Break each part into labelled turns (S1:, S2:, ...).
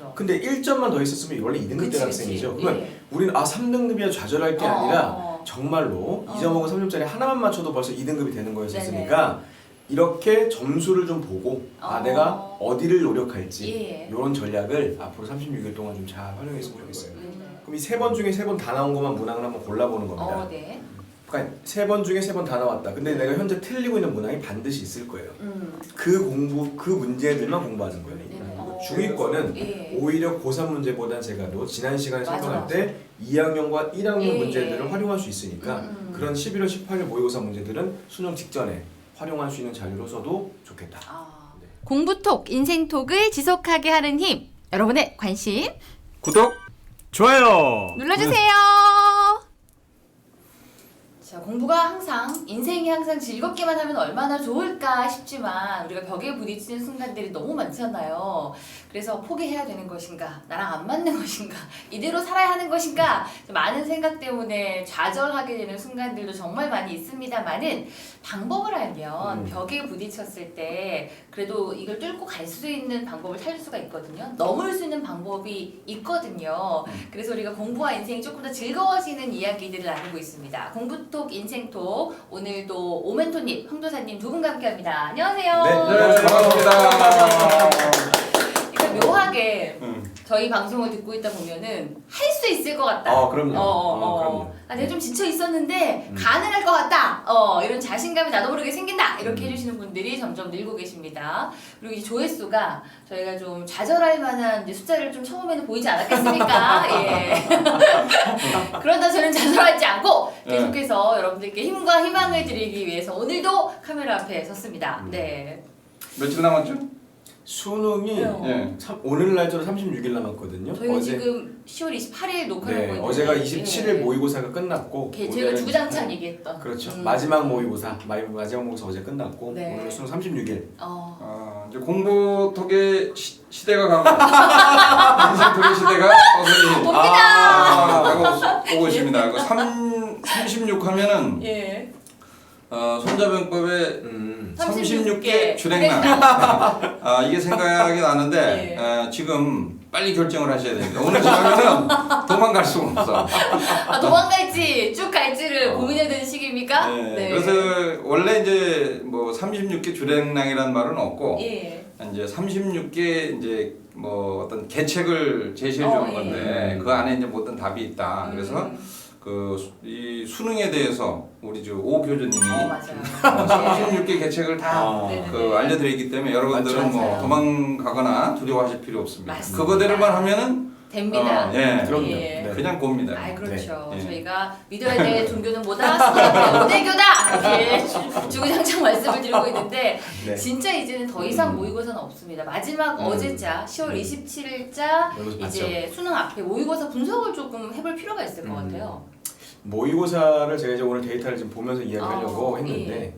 S1: 맞아.
S2: 근데 1점만 더 있었으면 원래 2등급
S1: 그치,
S2: 대 학생이죠.
S1: 그치.
S2: 그러면
S1: 예.
S2: 우리는 아 3등급이야 좌절할 게
S1: 어,
S2: 아니라
S1: 어.
S2: 정말로
S1: 어.
S2: 2점 먹은 3점짜리 하나만 맞춰도 벌써 2등급이 되는 거였으니까 이렇게 점수를 좀 보고 아
S1: 어.
S2: 내가 어디를 노력할지
S1: 예.
S2: 이런 전략을 앞으로 36일 동안 좀 잘 활용했으면 좋겠어요.
S1: 네.
S2: 그럼 이 세 번 중에 세 번 다 나온 것만 문항을 한번 골라보는 겁니다.
S1: 어, 네.
S2: 그러니까 세 번 중에 세 번 다 나왔다. 근데 내가 현재 틀리고 있는 문항이 반드시 있을 거예요.
S1: 음.
S2: 그 공부 그 문제들만 공부하는 거예요.
S1: 네.
S2: 음,
S1: 어.
S2: 중위권은
S1: 예.
S2: 오히려 고3 문제보다 제가 또 지난 시간에
S1: 맞아,
S2: 설명할
S1: 맞아.
S2: 때 2학년과 1학년
S1: 예,
S2: 문제들을
S1: 예.
S2: 활용할 수 있으니까
S1: 음.
S2: 그런 11월 18일 모의고사 문제들은 수능 직전에 활용할 수 있는 자료로 써도 좋겠다.
S1: 아.
S2: 네.
S3: 공부톡, 인생톡을 지속하게 하는 힘. 여러분의 관심
S4: 구독, 좋아요.
S3: 눌러주세요.
S1: 자, 공부가 항상 인생이 항상 즐겁게만 하면 얼마나 좋을까 싶지만 우리가 벽에 부딪히는 순간들이 너무 많잖아요. 그래서 포기해야 되는 것인가, 나랑 안 맞는 것인가, 이대로 살아야 하는 것인가 많은 생각 때문에 좌절하게 되는 순간들도 정말 많이 있습니다만은 방법을 알면
S2: 음.
S1: 벽에 부딪혔을 때 그래도 이걸 뚫고 갈 수 있는 방법을 찾을 수가 있거든요. 넘을 수 있는 방법이 있거든요. 그래서 우리가 공부와 인생이 조금 더 즐거워지는 이야기들을 나누고 있습니다. 공부 톡, 인생톡 오늘도 오멘토님, 황도사님 두 분과 함께합니다. 안녕하세요.
S2: 네,
S4: 네, 반갑습니다.
S1: 그러니까 묘하게
S4: 음.
S1: 저희 방송을 듣고 있다 보면은 할 수 있을 것 같다.
S2: 어, 그럼요.
S1: 어, 어,
S2: 어,
S1: 어.
S2: 그럼요.
S1: 아, 내가 좀 지쳐 있었는데
S2: 음.
S1: 가능할 것 같다. 어, 이런 자신감이 나도 모르게 생긴다. 이렇게
S2: 음.
S1: 해주시는 분들이 점점 늘고 계십니다. 그리고 이 조회수가 저희가 좀 좌절할 만한 이제 숫자를 좀 처음에는 보이지 않았겠습니까? 예. 그러다 저는 좌절하지 않고
S4: 네.
S1: 계속해서 여러분들께 힘과 희망을 드리기 위해서 오늘도 카메라 앞에 섰습니다.
S2: 음.
S1: 네.
S4: 며칠 남았죠?
S2: 수능이
S1: 어.
S4: 예.
S2: 참, 오늘 날짜로 36일 남았거든요.
S1: 저희는 지금 10월 28일 녹화를 하고
S2: 네,
S1: 있는데
S2: 어제가 27일
S1: 예.
S2: 모의고사가 끝났고
S1: 게- 제가
S2: 오늘은-
S1: 주구장창 얘기했던
S2: 그렇죠.
S1: 음.
S2: 마지막 모의고사, 마- 마지막 모의고사 어제 끝났고
S1: 네.
S2: 오늘 수능 36일.
S1: 어.
S4: 아, 이제 공부톡의 시, 시대가 가고 인생톡의 시대가 서서히 아, 다가오고 있습니다. 그 3, 36 하면은
S1: 예.
S4: 어, 손자병법의
S2: 음.
S4: 36개 주랭랑 아, 이게 생각이 나는데
S1: 예.
S4: 어, 지금 빨리 결정을 하셔야 됩니다. 오늘 지나면은 도망갈 수가 없어.
S1: 아, 도망갈지 쭉 갈지를
S4: 어.
S1: 고민해야 되는 시기입니까?
S4: 네. 그래서 원래 이제 뭐 36개 주랭랑이라는 말은 없고
S1: 예.
S4: 이제 36개 이제 뭐 어떤 계책을 제시해
S1: 어,
S4: 주는
S1: 예.
S4: 건데 그 안에 이제 모든 답이 있다. 그래서
S1: 음.
S4: 그 이 수능에 대해서 우리 저오 교수님이
S1: 어, 맞아요.
S4: 36개 계책을 다
S2: 아,
S1: 네네네.
S4: 그 알려드리기 때문에 여러분들은 뭐
S1: 맞아요.
S4: 도망가거나 두려워하실 필요 없습니다.
S1: 맞습니다.
S4: 그거대로만 하면은
S1: 됩니다.
S4: 어, 예.
S2: 그럼요.
S1: 예.
S2: 네.
S4: 그냥 곱니다.
S1: 아, 그렇죠.
S4: 네.
S1: 저희가 믿어야 될 종교는 뭐다? 수도교다, 오대교다! 이렇게 주- 주구장창 말씀을 드리고 있는데
S2: 네.
S1: 진짜 이제는 더 이상
S2: 음.
S1: 모의고사는 없습니다. 마지막
S2: 음.
S1: 어제자 10월 27일자
S2: 모의고사
S1: 이제 수능 앞에 모의고사 분석을 조금 해볼 필요가 있을 것
S2: 음.
S1: 같아요.
S2: 모의고사를 제가 이제 오늘 데이터를 좀 보면서 이야기하려고
S1: 어,
S2: 했는데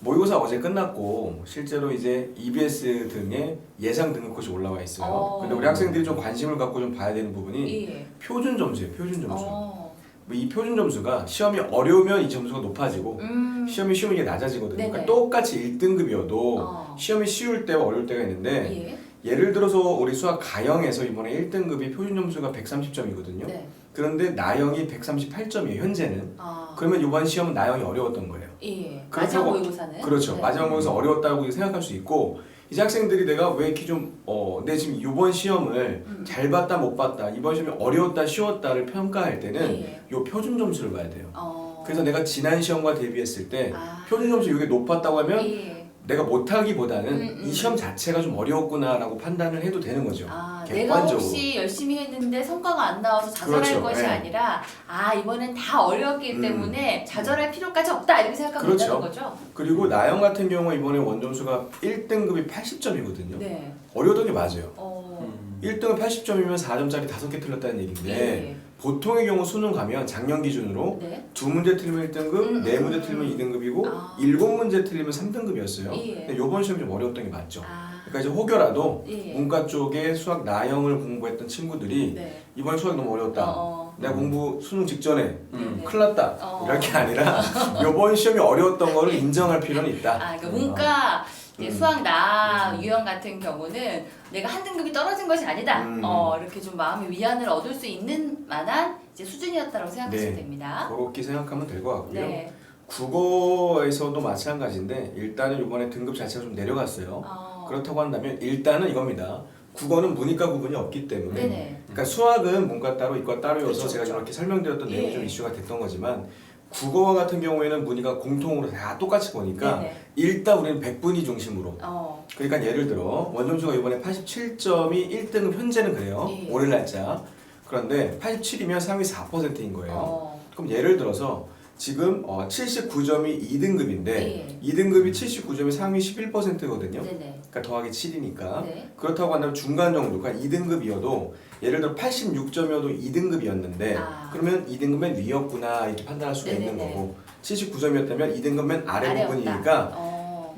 S2: 모의고사 어제 끝났고 실제로 이제 EBS 등의 예상 등급 컷이 올라와 있어요.
S1: 어.
S2: 근데 우리 학생들이 좀 관심을 갖고 좀 봐야 되는 부분이
S1: 예.
S2: 표준 점수예요. 표준 점수.
S1: 어.
S2: 뭐이 표준 점수가 시험이 어려우면 이 점수가 높아지고
S1: 음.
S2: 시험이 쉬우면 이게 낮아지거든요.
S1: 네네.
S2: 그러니까 똑같이 1등급이어도
S1: 어.
S2: 시험이 쉬울 때와 어려울 때가 있는데
S1: 예.
S2: 예를 들어서 우리 수학 가형에서 이번에 1등급이 표준 점수가 130점이거든요.
S1: 네.
S2: 그런데 나형이 138점이에요. 현재는.
S1: 아.
S2: 그러면 이번 시험은 나형이 어려웠던 거예요.
S1: 예.
S2: 그렇다고-
S1: 마지막 모의고사는
S2: 그렇죠.
S1: 네.
S2: 마지막 모의고사 어려웠다고 생각할 수 있고 이제 학생들이 내가 왜 이렇게 좀 어, 내 지금 이번 시험을
S1: 음.
S2: 잘 봤다 못 봤다 이번 시험이 어려웠다 쉬웠다를 평가할 때는
S1: 예.
S2: 요 표준 점수를 봐야 돼요.
S1: 어.
S2: 그래서 내가 지난 시험과 대비했을 때
S1: 아.
S2: 표준 점수 이게 높았다고 하면
S1: 예.
S2: 내가 못하기보다는
S1: 음, 음.
S2: 이 시험 자체가 좀 어려웠구나라고 판단을 해도 되는 거죠.
S1: 아, 내가
S2: 객관적으로.
S1: 혹시 열심히 했는데 성과가 안 나와서 좌절할
S2: 그렇죠.
S1: 것이
S2: 네.
S1: 아니라 아 이번엔 다 어려웠기
S2: 음.
S1: 때문에 좌절할 필요까지 없다 이렇게 생각하면
S2: 그렇죠.
S1: 된다는 거죠.
S2: 그리고 나영 같은 경우 이번에 원점수가 1등급이 80점이거든요.
S1: 네.
S2: 어려웠던 게 맞아요.
S1: 어.
S4: 음.
S2: 1등은 80점이면 4점짜리 5개 틀렸다는 얘기인데
S1: 예.
S2: 보통의 경우 수능 가면 작년 기준으로
S1: 네.
S2: 두 문제 틀리면 1등급,
S1: 음,
S2: 네
S1: 음,
S2: 문제
S1: 음.
S2: 틀리면 2등급이고
S1: 아.
S2: 일곱 문제 틀리면 3등급이었어요.
S1: 예.
S2: 근데 이번 시험이 좀 어려웠던 게 맞죠.
S1: 아.
S2: 그러니까 이제 혹여라도
S1: 예.
S2: 문과 쪽에 수학 나형을 공부했던 친구들이
S1: 네.
S2: 이번 수학 너무 어려웠다.
S1: 어.
S2: 내가 공부 수능 직전에
S4: 음.
S1: 네.
S2: 큰일 났다.
S1: 어.
S2: 이럴 게 아니라 이번 시험이 어려웠던 거를 인정할 필요는 있다.
S1: 아, 그러니까 문과 이제
S2: 음.
S1: 수학 나 유형 같은 경우는 내가 한 등급이 떨어진 것이 아니다.
S2: 음.
S1: 어, 이렇게 좀 마음의 위안을 얻을 수 있는 만한 이제 수준이었다고 생각하시면
S2: 네.
S1: 됩니다.
S2: 그렇게 생각하면 될 것 같고요.
S1: 네.
S2: 국어에서도 마찬가지인데 일단은 이번에 등급 자체가 좀 내려갔어요.
S1: 어,
S2: 그렇다고 한다면 일단은 이겁니다. 국어는 문이과 구분이 없기 때문에
S1: 네네.
S2: 그러니까 수학은 뭔가 따로 이과 따로여서
S1: 그렇죠,
S2: 제가
S1: 그렇죠.
S2: 이렇게 설명드렸던 내용이
S1: 예.
S2: 좀 이슈가 됐던 거지만 국어와 같은 경우에는 문이가 공통으로 다 똑같이 보니까
S1: 네네.
S2: 일단 우리는 백분위 중심으로
S1: 어,
S2: 그러니까 예를 들어 원점수가 이번에 87점이 1등급 현재는 그래요
S1: 예.
S2: 오늘 날짜 그런데 87이면 상위 4%인 거예요
S1: 어,
S2: 그럼 예를 들어서 지금 어, 79점이 2등급인데
S1: 예.
S2: 2등급이 79점이 상위 11%거든요
S1: 네네.
S2: 그러니까 더하기 7이니까
S1: 네.
S2: 그렇다고 한다면 중간 정도, 그러니까 2등급이어도 예를 들어 86점이어도 2등급이었는데
S1: 아.
S2: 그러면 2등급은 위였구나 이렇게 판단할 수가 있는
S1: 네네네.
S2: 거고 79점이었다면 2등급은 아래
S1: 아래였다.
S2: 부분이니까
S1: 어,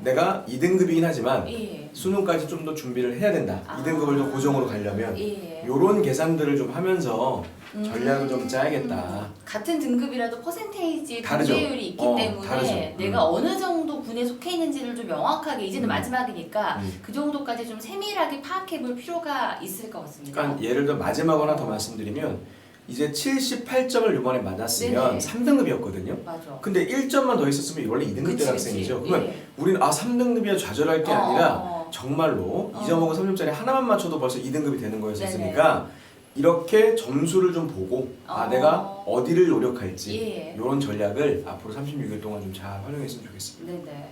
S2: 내가 2등급이긴 하지만
S1: 예.
S2: 수능까지 좀 더 준비를 해야 된다.
S1: 아.
S2: 2등급을 더 고정으로 가려면
S1: 예.
S2: 요런 계산들을 좀 하면서
S1: 음.
S2: 전략을 좀 짜야겠다.
S1: 같은 등급이라도 퍼센테이지
S2: 다르죠.
S1: 분배율이 있기
S2: 어,
S1: 때문에
S2: 다르죠.
S1: 내가
S2: 음.
S1: 어느 정도 분에 속해 있는지를 좀 명확하게 이제는
S2: 음.
S1: 마지막이니까
S2: 음.
S1: 그 정도까지 좀 세밀하게 파악해 볼 필요가 있을 것 같습니다.
S2: 그러니까 예를 들어 마지막 하나 더 말씀드리면 이제 78점을 이번에
S1: 네네.
S2: 맞았으면 3등급이었거든요.
S1: 맞아.
S2: 근데 1점만 더 있었으면 원래 2등급
S1: 그치,
S2: 대학생이죠.
S1: 그치.
S2: 그러면
S1: 예.
S2: 우리는 아 3등급이야 좌절할 게
S1: 어,
S2: 아니라
S1: 어, 어.
S2: 정말로
S1: 어.
S2: 2점하고 3점짜리 하나만 맞춰도 벌써 2등급이 되는 거였으니까 이렇게 점수를 좀 보고 아
S1: 어.
S2: 내가 어디를 노력할지
S1: 예.
S2: 이런 전략을 앞으로 36일 동안 좀 잘 활용했으면 좋겠습니다.
S1: 네네.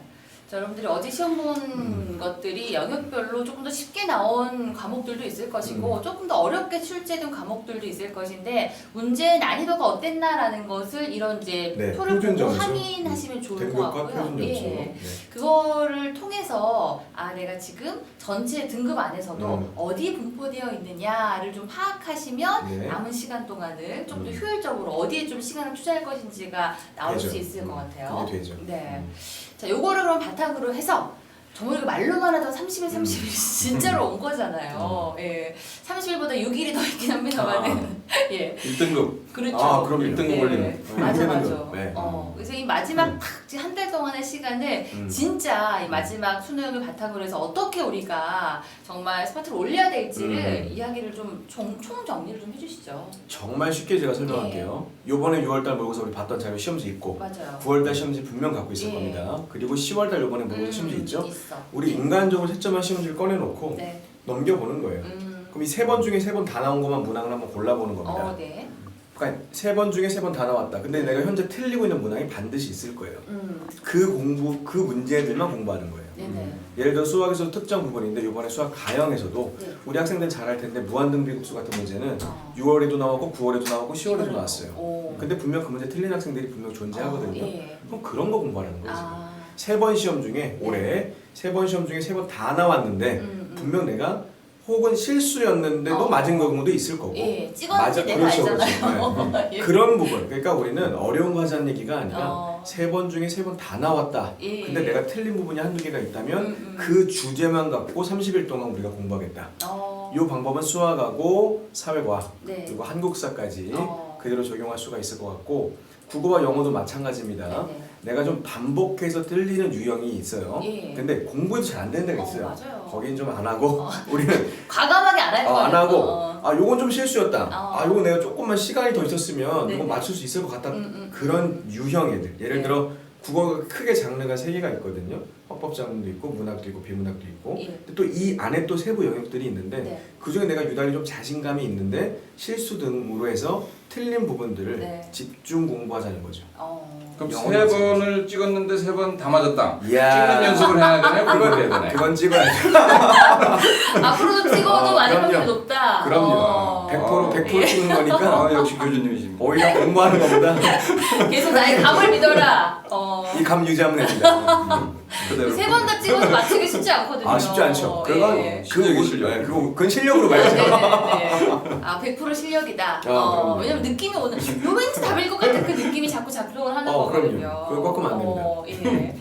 S1: 자, 여러분들이 어제 시험 본
S2: 음.
S1: 것들이 영역별로 조금 더 쉽게 나온 과목들도 있을 것이고
S2: 음.
S1: 조금 더 어렵게 출제된 과목들도 있을 것인데 문제 난이도가 어땠나라는 것을 이런 이제
S2: 네,
S1: 표를
S2: 표준
S1: 보고
S2: 점수.
S1: 확인하시면 좋을 것
S2: 등급과
S1: 같고요.
S2: 표준 점수.
S1: 예.
S2: 네.
S1: 그거를 통해서 아 내가 지금 전체 등급 안에서도
S2: 음.
S1: 어디 분포되어 있느냐를 좀 파악하시면
S2: 네.
S1: 남은 시간 동안을 좀 더
S2: 음.
S1: 효율적으로 어디에 좀 시간을 투자할 것인지가 나올
S2: 되죠.
S1: 수 있을 것
S2: 음,
S1: 같아요.
S2: 그게 되죠.
S1: 네.
S2: 음.
S1: 자, 요거를 그럼 바탕으로 해서 정말 말로만 하던 30일, 30일 진짜로 온 거잖아요. 예. 30일보다 6일이 더 있긴 합니다만은. 예.
S4: 1등급.
S1: 그렇죠.
S2: 아, 그럼요.
S1: 예.
S4: 1등급 걸리는.
S1: 맞아,
S2: 음.
S1: 맞아.
S2: 네.
S1: 어, 그래서 이 마지막
S2: 음.
S1: 한달 동안의 시간을
S2: 음.
S1: 진짜 이 마지막 수능을 바탕으로 해서 어떻게 우리가 정말 스파트를 올려야 될지를
S2: 음.
S1: 이야기를 좀 총, 총 정리를 좀 해주시죠.
S2: 정말 쉽게 제가 설명할게요. 요번에 6월달 모의고사 우리 봤던 자료 시험지 있고
S1: 맞아요.
S2: 9월달 시험지 분명 갖고 있을
S1: 예.
S2: 겁니다. 그리고 10월달 요번에 모의고사 시험지
S1: 음,
S2: 있죠?
S1: 있어.
S2: 우리 인간적으로 채점한 시험지를 꺼내놓고
S1: 네.
S2: 넘겨보는 거예요.
S1: 음.
S2: 그럼 이 세 번 중에 세 번 다 나온 것만 문항을 한번 골라보는 겁니다.
S1: 어, 네.
S2: 그러니까 세 번 중에 세 번 다 나왔다. 근데 내가 현재 틀리고 있는 문항이 반드시 있을 거예요.
S1: 음.
S2: 그 공부, 그 문제들만 공부하는 거예요.
S1: 네네.
S2: 예를 들어 수학에서 특정 부분인데 이번에 수학 가형에서도
S1: 네.
S2: 우리 학생들 잘할 텐데 무한등비국수 같은 문제는
S1: 어.
S2: 6월에도 나왔고 9월에도 나왔고 10월에도
S1: 이거는
S2: 나왔어요.
S1: 오.
S2: 근데 분명 그 문제 틀린 학생들이 분명 존재하거든요.
S1: 어, 예.
S2: 그럼 그런 거 공부하는 거지.
S1: 아.
S2: 세번 시험 중에 올해 세 번 시험 중에 세 번 다 나왔는데
S1: 음, 음.
S2: 분명 내가 혹은 실수였는데도
S1: 어.
S2: 맞은 경우도 있을 거고
S1: 예, 찍었는지
S2: 맞아,
S1: 내가
S2: 그렇죠,
S1: 알잖아요. 예.
S2: 그런 부분 그러니까 우리는 어려운 거 하자는 얘기가 아니라
S1: 어.
S2: 세 번 중에 세 번 다 나왔다
S1: 예.
S2: 근데 내가 틀린 부분이 한두 개가 있다면
S1: 음, 음.
S2: 그 주제만 갖고 30일 동안 우리가 공부하겠다
S1: 어.
S2: 이 방법은 수학하고 사회과학
S1: 네.
S2: 그리고 한국사까지
S1: 어.
S2: 그대로 적용할 수가 있을 것 같고 국어와 영어도 마찬가지입니다
S1: 네네.
S2: 내가 좀 반복해서 틀리는 유형이 있어요
S1: 예.
S2: 근데 공부해도 잘 안 되는 데가
S1: 어,
S2: 있어요
S1: 맞아요.
S2: 거긴 좀 안 하고
S1: 어.
S2: 우리는
S1: 과감하게 안
S2: 아,
S1: 거예요.
S2: 안 하고
S1: 어.
S2: 아 요건 좀 실수였다.
S1: 어.
S2: 아 요거 내가 조금만 시간이 더 있었으면
S1: 네네.
S2: 이거 맞출 수 있을 것 같다.
S1: 음, 음.
S2: 그런 유형 애들. 예를
S1: 네.
S2: 들어 국어가 크게 장르가 세 개가 있거든요. 헌법 장르도 있고 문학도 있고 비문학도 있고.
S1: 예.
S2: 근데 또 이 안에 또 세부 영역들이 있는데
S1: 네.
S2: 그 중에 내가 유달리 좀 자신감이 있는데 실수 등으로 해서 틀린 부분들을
S1: 네.
S2: 집중 공부하자는 거죠.
S1: 어.
S4: 그럼
S2: 영어는
S4: 세 번을 찍었는데 세 번 다 맞았다.
S2: 이야.
S4: 찍는 연습을 해야 되네. 그걸 해야 되네.
S2: 그건 찍어야죠.
S1: 앞으로도 찍어도
S2: 어,
S1: 맞을
S2: 그럼요.
S1: 확률이 높다.
S2: 그럼요.
S1: 어.
S2: 100% 100%
S1: 예.
S2: 찍는 거니까
S4: 아, 역시 교주님이십니다.
S2: 오히려 공부하는 것보다
S1: 계속 나의 감을 믿어라. 어.
S2: 이 감 유지하면 됩니다.
S4: 그대로.
S1: 세 번 다 찍어도 맞추기 쉽지 않거든요.
S2: 아 쉽지 않죠. 그건
S1: 예.
S4: 실력이
S2: 그,
S4: 실력.
S2: 네, 그거 그건 실력으로 봐야죠.
S1: 네네네. 아, 100% 실력이다.
S2: 아,
S1: 어,
S2: 그럼요.
S1: 왜냐면 느낌이 오늘 요 왠지 답일 것 같은 그 느낌이 자꾸 작동을 하는
S2: 어,
S1: 거거든요.
S2: 그럼요. 그걸 꺾으면 안 됩니다.
S1: 어, 예.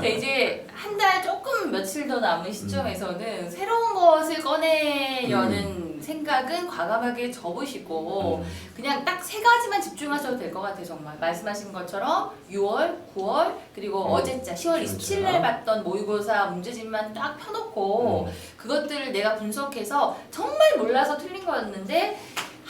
S1: 자, 이제 한 달 조금 며칠 더 남은 시점에서는 새로운 것을 꺼내려는 생각은 과감하게 접으시고
S2: 음.
S1: 그냥 딱 세 가지만 집중하셔도 될 것 같아요 정말 말씀하신 것처럼 6월, 9월 그리고
S2: 음.
S1: 어제자 10월
S2: 그렇죠.
S1: 27일 날 봤던 모의고사 문제집만 딱 펴놓고
S2: 음.
S1: 그것들을 내가 분석해서 정말 몰라서 틀린 거였는데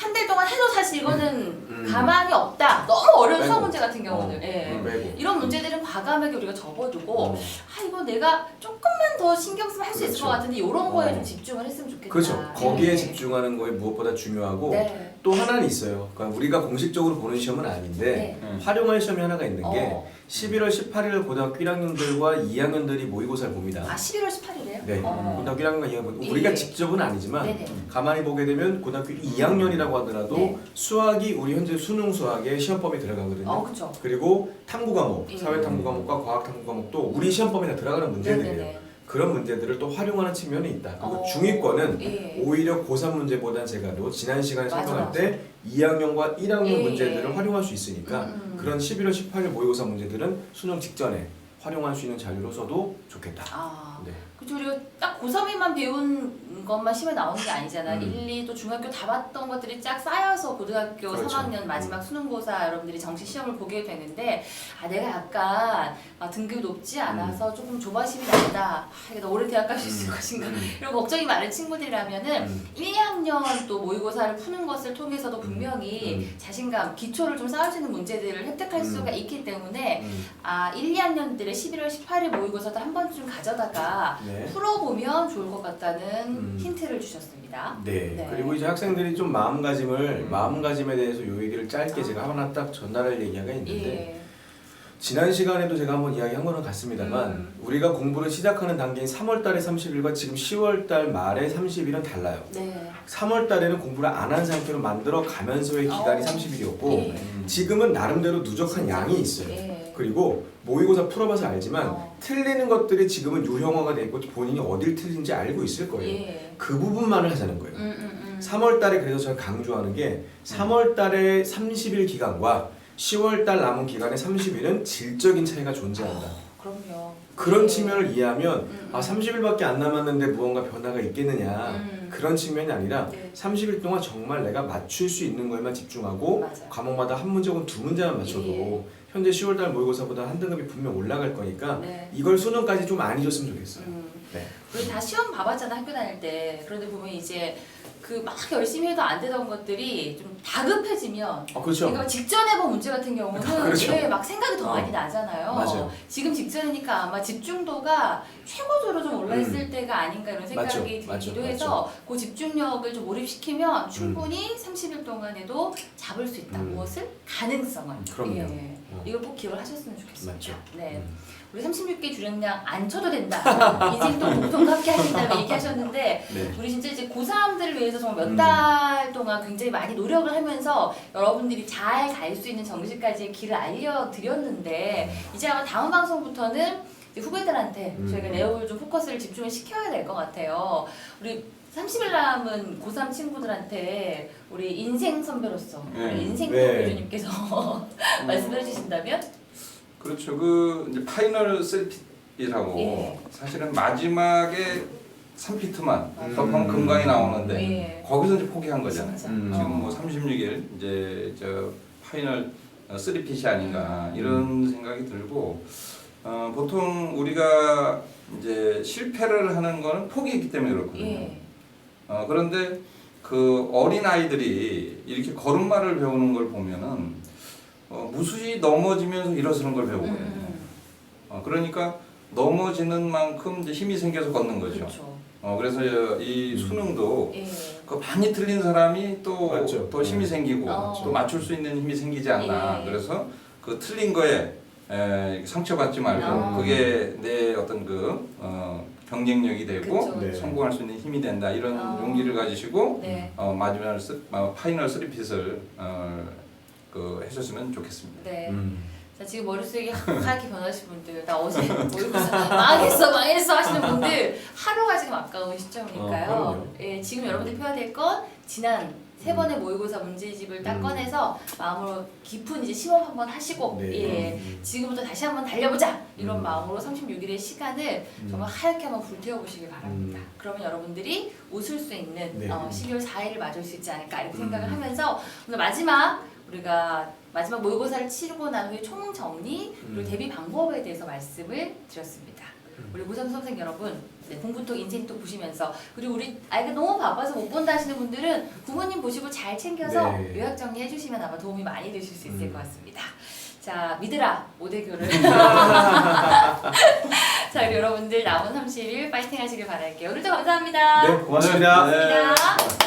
S1: 한 달 동안 해도 사실 이거는
S2: 음.
S1: 가망이 없다 너무 어려운 수학
S2: 빼고.
S1: 문제 같은 경우는
S2: 어,
S1: 예.
S2: 음, 빼고.
S1: 이런 문제들은 과감하게 우리가 접어두고
S2: 음.
S1: 아 이거 내가 조금만 더 신경 쓰면 할 수 있을
S2: 그렇죠.
S1: 것 같은데 이런 거에
S2: 어.
S1: 좀 집중을 했으면 좋겠다.
S2: 그렇죠. 거기에
S1: 네.
S2: 집중하는 거에 무엇보다 중요하고
S1: 네.
S2: 또 하나는 있어요. 그러니까 우리가 공식적으로 보는 시험은 아닌데
S1: 네.
S4: 음.
S2: 활용할 시험이 하나가 있는 게
S1: 어.
S2: 11월 18일 고등학교 1학년들과 2학년들이 모의고사를 봅니다.
S1: 아 11월 18일이에요?
S2: 네,
S1: 어.
S2: 고등학교 1학년과 2학년
S1: 예.
S2: 우리가 직접은 아니지만
S1: 네네.
S2: 가만히 보게 되면 고등학교 2학년이라고 하더라도
S1: 네.
S2: 수학이 우리 현재 수능 수학의 시험범위 들어가거든요.
S1: 어 그렇죠.
S2: 그리고 탐구 과목,
S1: 예.
S2: 사회 탐구 과목과 과학 탐구 과목도 우리 시험범위에 다 들어가는 문제들이에요.
S1: 네네네.
S2: 그런 문제들을 또 활용하는 측면이 있다. 그리고
S1: 어.
S2: 중위권은
S1: 예.
S2: 오히려 고3 문제보다 제가 또 지난 시간에
S1: 맞아,
S2: 설명할
S1: 맞아.
S2: 때 2학년과 1학년
S1: 예,
S2: 문제들을
S1: 예.
S2: 활용할 수 있으니까
S1: 음.
S2: 그런 11월 18일 모의고사 문제들은 수능 직전에 활용할 수 있는 자료로 써도 좋겠다.
S1: 아
S2: 네.
S1: 그리고 딱 고3에만 배운 것만 시험에 나오는 게 아니잖아.
S2: 음.
S1: 1, 2, 또 중학교 다 봤던 것들이 쫙 쌓여서 고등학교
S2: 그렇죠.
S1: 3학년 마지막 수능고사 여러분들이 정시 시험을 보게 되는데 아 내가 약간 아, 등급이 높지 않아서 조금 조바심이 난다. 아, 이게 나 올해 대학 갈 수 있을
S2: 음.
S1: 것인가.
S2: 음.
S1: 이런 걱정이 많은 친구들이라면은
S2: 음.
S1: 1, 2학년 또 모의고사를 푸는 것을 통해서도 분명히
S2: 음.
S1: 자신감, 기초를 좀 쌓을 수 있는 문제들을 획득할
S2: 음.
S1: 수가 있기 때문에
S2: 음.
S1: 아 1, 2학년들의 11월 18일 모의고사도 한 번쯤 가져다가
S2: 네.
S1: 풀어보면 좋을 것 같다는
S2: 음.
S1: 힌트를 주셨습니다.
S2: 네.
S1: 네.
S2: 그리고 이제 학생들이 좀 마음가짐을
S4: 음.
S2: 마음가짐에 대해서 요 얘기를 짧게 제가 하나 딱 전달할 얘기가 있는데
S1: 예.
S2: 지난 시간에도 제가 한번 이야기한 거는 같습니다만
S1: 음.
S2: 우리가 공부를 시작하는 단계인 3월 달의 30일과 지금 10월 달 말의 30일은 달라요.
S1: 네.
S2: 3월 달에는 공부를 안 한 상태로 만들어 가면서의 기간이
S1: 어.
S2: 30일이었고
S1: 예.
S4: 음.
S2: 지금은 나름대로 누적한. 양이 있어요.
S1: 예.
S2: 그리고 모의고사 풀어봐서 알지만
S1: 어.
S2: 틀리는 것들이 지금은 유형화가 돼 있고 본인이 어딜 틀린지 알고 있을 거예요.
S1: 예.
S2: 그 부분만을 하자는 거예요.
S1: 음, 음, 음.
S2: 3월 달에 그래서 저는 강조하는 게 3월 달의 30일 기간과 10월 달 남은 기간의 30일은 질적인 차이가 존재한다.
S1: 그럼요.
S2: 그런
S1: 예.
S2: 측면을 이해하면
S1: 음,
S2: 아 30일밖에 안 남았는데 무언가 변화가 있겠느냐
S1: 음.
S2: 그런 측면이 아니라
S1: 네.
S2: 30일 동안 정말 내가 맞출 수 있는 거에만 집중하고
S1: 맞아요.
S2: 과목마다 한 문제 혹은 두 문제만 맞춰도
S1: 예.
S2: 현재 10월달 모의고사보다 한 등급이 분명 올라갈 거니까
S1: 네.
S2: 이걸 수능까지 좀 안 잊었으면 좋겠어요.
S1: 음.
S2: 네.
S1: 우리 다 시험 봐봤잖아 학교 다닐 때. 그런데 보면 이제 그 막 열심히 해도 안 되던 것들이 좀 다급해지면
S2: 아 그렇죠.
S1: 그러니까 직전에 본 문제 같은 경우는
S2: 그렇죠.
S1: 예, 막 생각이 더
S2: 어.
S1: 많이 나잖아요.
S2: 맞아요.
S1: 지금 직전이니까 아마 집중도가 최고조로 좀 올라 있을
S2: 음.
S1: 때가 아닌가 이런 생각이
S2: 맞죠.
S1: 들기도
S2: 맞죠.
S1: 해서 그 집중력을 좀 몰입시키면 충분히 30일 동안에도 잡을 수 있다.
S2: 음.
S1: 무엇을? 가능성을.
S2: 그럼요.
S1: 예.
S2: 어.
S1: 이걸 꼭 기억을 하셨으면 좋겠습니다.
S2: 맞죠.
S1: 네.
S2: 음.
S1: 우리 36개 주량량 안 쳐도 된다. 인생도 공통과 함께 하신다고 얘기하셨는데
S2: 네.
S1: 우리 진짜 이제 고3들을 위해서 정말
S2: 음.
S1: 몇달 동안 굉장히 많이 노력을 하면서 여러분들이 잘 갈 수 있는 정시까지의 길을 알려드렸는데 이제 아마 다음 방송부터는 이제 후배들한테
S2: 음.
S1: 저희가 내용을 좀 포커스를 집중을 시켜야 될 것 같아요. 우리 30일 남은 고3 친구들한테 우리 인생 선배로서
S4: 네.
S1: 우리 인생
S2: 네.
S1: 교주님께서 말씀해 주신다면
S4: 그렇죠. 그 이제 파이널 셀핏이라고
S1: 예.
S4: 사실은 마지막에 3피트만
S1: 음.
S4: 덮으면 금강이 나오는데
S1: 예.
S4: 거기서 이제 포기한 거잖아요.
S1: 진짜.
S2: 음.
S4: 지금 뭐 36일 이제 저 파이널 3핏이 아닌가
S1: 음.
S4: 이런 생각이 들고 어, 보통 우리가 이제 실패를 하는 거는 포기했기 때문에 그렇거든요.
S1: 예.
S4: 어, 그런데 그 어린 아이들이 이렇게 걸음마를 배우는 걸 보면은 어, 무수히 넘어지면서 일어서는 걸 배우고
S1: 음. 음,
S4: 어, 그러니까 넘어지는 만큼 이제 힘이 생겨서 걷는
S1: 음.
S4: 거죠.
S1: 그렇죠.
S4: 어, 그래서 이
S2: 음.
S4: 수능도
S1: 예.
S4: 그 많이 틀린 사람이 또더
S2: 맞죠.
S4: 힘이
S2: 음.
S4: 생기고
S1: 어.
S4: 또 맞출 수 있는 힘이 생기지 않나.
S1: 예.
S4: 그래서 그 틀린 거에 에, 상처받지 말고
S1: 어.
S4: 그게 내 어떤 그 어, 경쟁력이 되고
S1: 그쵸,
S2: 네.
S4: 성공할 수 있는 힘이 된다 이런
S1: 어.
S4: 용기를 가지시고
S1: 네.
S4: 어, 마지막 쓰, 어, 파이널 쓰리핏을 어, 그 해줬으면 좋겠습니다.
S1: 네.
S2: 음.
S1: 자 지금 머릿속이 하얗게 변하신 분들 나 어제 모의고사 망했어 망했어 하시는 분들 하루가 지금 아까운
S2: 어,
S1: 시점이니까요
S2: 그럼요.
S1: 예, 지금 여러분들이 펴야 될 건 지난 세 번의 모의고사 문제집을 딱
S2: 음.
S1: 꺼내서 마음으로 깊은 이제 심호흡 한번 하시고
S2: 네.
S1: 예
S2: 음.
S1: 지금부터 다시 한번 달려보자 이런
S2: 음.
S1: 마음으로 36일의 시간을
S2: 음.
S1: 정말 하얗게 한번 불태워 보시길 바랍니다.
S2: 음.
S1: 그러면 여러분들이 웃을 수 있는
S2: 네.
S1: 어, 12월 4일을 맞을 수 있지 않을까 이렇게
S2: 음.
S1: 생각을 하면서 오늘 마지막 우리가 마지막 모의고사를 치르고 난 후에 총 정리 그리고
S2: 음.
S1: 대비 방법에 대해서 말씀을 드렸습니다.
S2: 음.
S1: 우리 고3 수험생 여러분 네, 공부톡 인생톡 보시면서 그리고 우리 아이가 너무 바빠서 못 본다 하시는 분들은 부모님 보시고 잘 챙겨서
S2: 네.
S1: 요약 정리해 주시면 아마 도움이 많이 되실 수 있을
S2: 음.
S1: 것 같습니다. 자 믿으라 오대교를 자 여러분들 남은 30일 파이팅 하시길 바랄게요. 오늘도 감사합니다.
S2: 네, 고맙습니다.
S4: 네.
S1: 고맙습니다.